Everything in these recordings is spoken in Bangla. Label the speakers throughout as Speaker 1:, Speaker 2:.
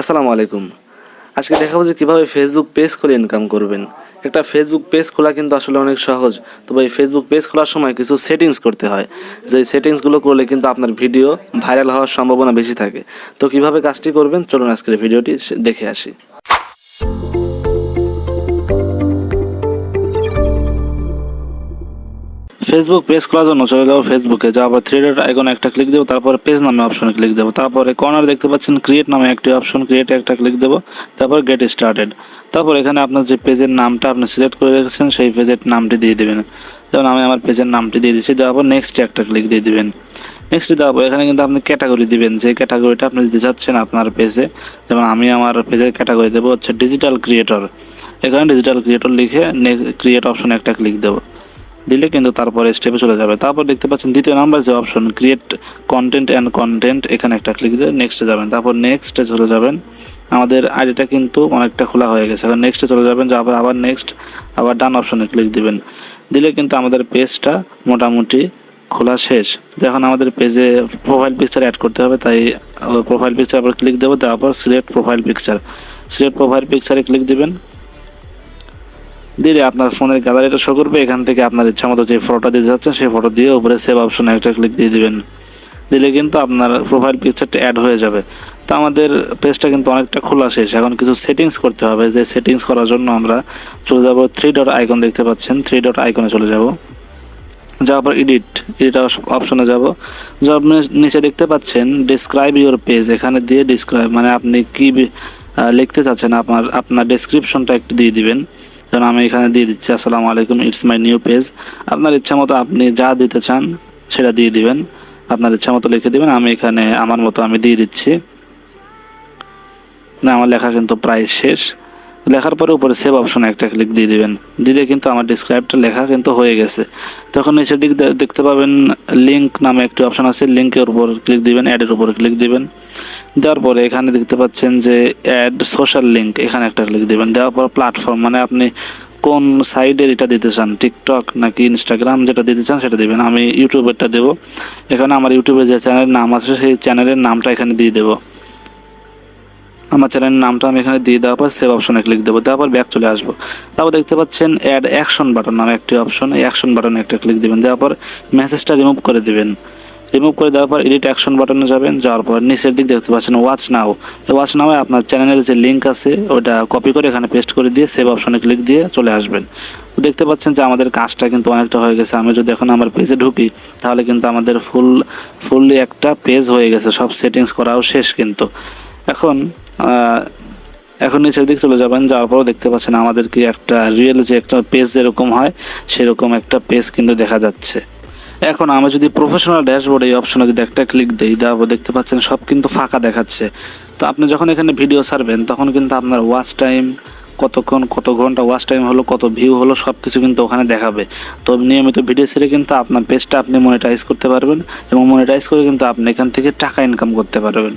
Speaker 1: আসসালামু আলাইকুম। আজকে দেখাবো যে কীভাবে ফেসবুক পেজ খুলে ইনকাম করবেন। একটা ফেসবুক পেজ খোলা কিন্তু আসলে অনেক সহজ। তবে এই ফেসবুক পেজ খোলার সময় কিছু সেটিংস করতে হয়। যে সেটিংসগুলো করলে কিন্তু আপনার ভিডিও ভাইরাল হওয়ার সম্ভাবনা বেশি থাকে। তো কীভাবে কাজটি করবেন? চলুন আজকের ভিডিওটি দেখে আসি। ফেসবুক পেজ খোলার জন্য চলে যাব ফেসবুকে যাওয়ার থ্রি ডট আইকন একটা ক্লিক দেবো, তারপরে পেজ নামে অপশনে ক্লিক দেবো। তারপরে কর্নার দেখতে পাচ্ছেন ক্রিয়েট নামে একটি অপশন ক্রিয়েট একটা ক্লিক দেবো। তারপর গেট স্টার্টেড তারপর এখানে আপনার যে পেজের নামটা আপনি সিলেক্ট করে রেখেছেন, সেই পেজের নামটি দিয়ে দেবেন। যেমন আমি আমার পেজের নামটি দিয়ে দিচ্ছি, দেওয়ার পর নেক্সট একটা ক্লিক দিয়ে দিবেন। নেক্সট দেওয়ার পর এখানে কিন্তু আপনি ক্যাটাগরি দিবেন। যে ক্যাটাগরিটা আপনি দিতে চাচ্ছেন আপনার পেজে যেমন আমি আমার পেজের ক্যাটাগরি দেবো হচ্ছে ডিজিটাল ক্রিয়েটর এখানে ডিজিটাল ক্রিয়েটর লিখে ক্রিয়েট অপশনে একটা ক্লিক দেবো। দিলে কিন্তু তারপরে স্টেপে চলে যাবে। তারপর দেখতে পাচ্ছেন দ্বিতীয় নাম্বার যে option create content and content এখানে একটা ক্লিক দিয়ে নেক্সটে যাবেন। তারপর নেক্সটে চলে যাবেন। আমাদের আইডিটা কিন্তু অনেকটা খোলা হয়ে গেছে। এখন নেক্সটে চলে যাবেন যাবার আবার নেক্সট আবার ডান অপশনে ক্লিক দিবেন। দিলে কিন্তু আমাদের পেজটা মোটামুটি খোলা শেষ। এখন আমাদের পেজে প্রোফাইল পিকচার অ্যাড করতে হবে, তাই প্রোফাইল পিকচার আবার ক্লিক দেবো। তারপর select profile picture select profile পিকচারে click দিবেন। দিলে আপনার ফোনের গ্যালারিটা শো করবে, এখান থেকে আপনার ইচ্ছা মতো যে ফটোটা দিতে যাচ্ছেন, সেই ফটো দিয়ে উপরে সেভ অপশনে একটা ক্লিক দিয়ে দিবেন। দিলে কিন্তু আপনার প্রোফাইল পিকচারটা অ্যাড হয়ে যাবে। তো আমাদের পেজটা কিন্তু অনেকটা খোলা শেষ। এখন কিছু সেটিংস করতে হবে। যে সেটিংস করার জন্য আমরা চলে যাব থ্রি ডট আইকন দেখতে পাচ্ছেন। থ্রি ডট আইকনে চলে যাব। যাওয়ার পর এডিট এডিট অপশনে যাব। যা আপনি নিচে দেখতে পাচ্ছেন ডিসক্রাইব ইউর পেজ এখানে দিয়ে ডিসক্রাইব মানে আপনি কি লিখতে চাচ্ছেন, আপনার আপনার ডেসক্রিপশনটা একটু দিয়ে দিবেন। যেমন আমি এখানে দিয়ে দিচ্ছি, আসসালামু আলাইকুম ইটস মাই নিউ পেজ আপনার ইচ্ছা মতো আপনি যা দিতে চান, সেটা দিয়ে দিবেন। আপনার ইচ্ছা মতো লিখে দিবেন, আমি এখানে আমার মতো আমি দিয়ে দিচ্ছি। না, আমার লেখা কিন্তু প্রায় শেষ। লেখার পরে উপরে সেভ অপশনে একটা ক্লিক দিয়ে দিবেন। দিলে কিন্তু আমার ডিসক্রাইবটা লেখা কিন্তু হয়ে গেছে। তখন নিচের দিক দেখতে পাবেন লিঙ্ক নামে একটি অপশন আছে। লিঙ্কের উপর ক্লিক দিবেন অ্যাডের উপর ক্লিক দিবেন। দেওয়ার পরে এখানে দেখতে পাচ্ছেন যে অ্যাড সোশ্যাল লিঙ্ক এখানে একটা ক্লিক দিবেন। দেওয়ার পর প্ল্যাটফর্ম মানে আপনি কোন সাইডের এটা দিতে চান টিকটক নাকি ইনস্টাগ্রাম যেটা দিতে চান সেটা দিবেন। আমি ইউটিউবেরটা দেবো। এখানে আমার ইউটিউবের যে চ্যানেলের নাম আছে, সেই চ্যানেলের নামটা এখানে দিয়ে দেবো। আমার চ্যানেলের নামটা আমি এখানে দিয়ে দেওয়ার পর সেভ অপশনে ক্লিক দেবো, দেওয়ার পর ব্যাক চলে আসব। তারপর দেখতে পাচ্ছেন অ্যাড অ্যাকশন বাটন নামে একটি অপশন এই অ্যাকশন বাটনে একটা ক্লিক দিবেন, দেওয়ার পর মেসেজটা রিমুভ করে দেবেন। রিমুভ করে দেওয়ার পর এডিট অ্যাকশন বাটনে যাবেন, যাওয়ার পর নিচের দিক দেখতে পাচ্ছেন ওয়াচ নাও ওয়াচ নাওয়ে আপনার চ্যানেলের যে লিঙ্ক আছে, ওটা কপি করে এখানে পেস্ট করে দিয়ে সেভ অপশনে ক্লিক দিয়ে চলে আসবেন। দেখতে পাচ্ছেন যে আমাদের কাজটা কিন্তু অনেকটা হয়ে গেছে। আমি যদি এখন আমার পেজে ঢুকি, তাহলে কিন্তু আমাদের ফুল ফুললি একটা পেজ হয়ে গেছে। সব সেটিংস করাও শেষ কিন্তু। এখন এখন নিচের দিক চলে যাবেন, যাওয়ার পরও দেখতে পাচ্ছেন আমাদের কি একটা রিয়েল যে একটা পেজ যেরকম হয়, সেরকম একটা পেজ কিন্তু দেখা যাচ্ছে। এখন আমি যদি প্রফেশনাল ড্যাশবোর্ড এই অপশনে যদি একটা ক্লিক দিই, দেওয়ার পর দেখতে পাচ্ছেন সব কিন্তু ফাঁকা দেখাচ্ছে। তো আপনি যখন এখানে ভিডিও ছাড়বেন, তখন কিন্তু আপনার ওয়াচ টাইম কতক্ষণ, কত ঘণ্টা ওয়াচ টাইম হলো, কত ভিউ হলো সব কিছু কিন্তু ওখানে দেখাবে। তো নিয়মিত ভিডিও ছেড়ে কিন্তু আপনার পেজটা আপনি মনিটাইজ করতে পারবেন এবং মনিটাইজ করে কিন্তু আপনি এখান থেকে টাকা ইনকাম করতে পারবেন।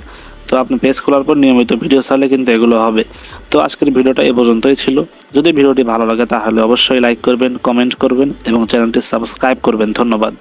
Speaker 1: তো আপনি পেজ খোলার পর নিয়মিত ভিডিও ছাড়লে কিন্তু এগুলো হবে। তো আজকের ভিডিওটা এ পর্যন্তই ছিল। যদি ভিডিওটি ভালো লাগে তাহলে অবশ্যই লাইক করবেন কমেন্ট করবেন এবং চ্যানেলটি সাবস্ক্রাইব করবেন। ধন্যবাদ।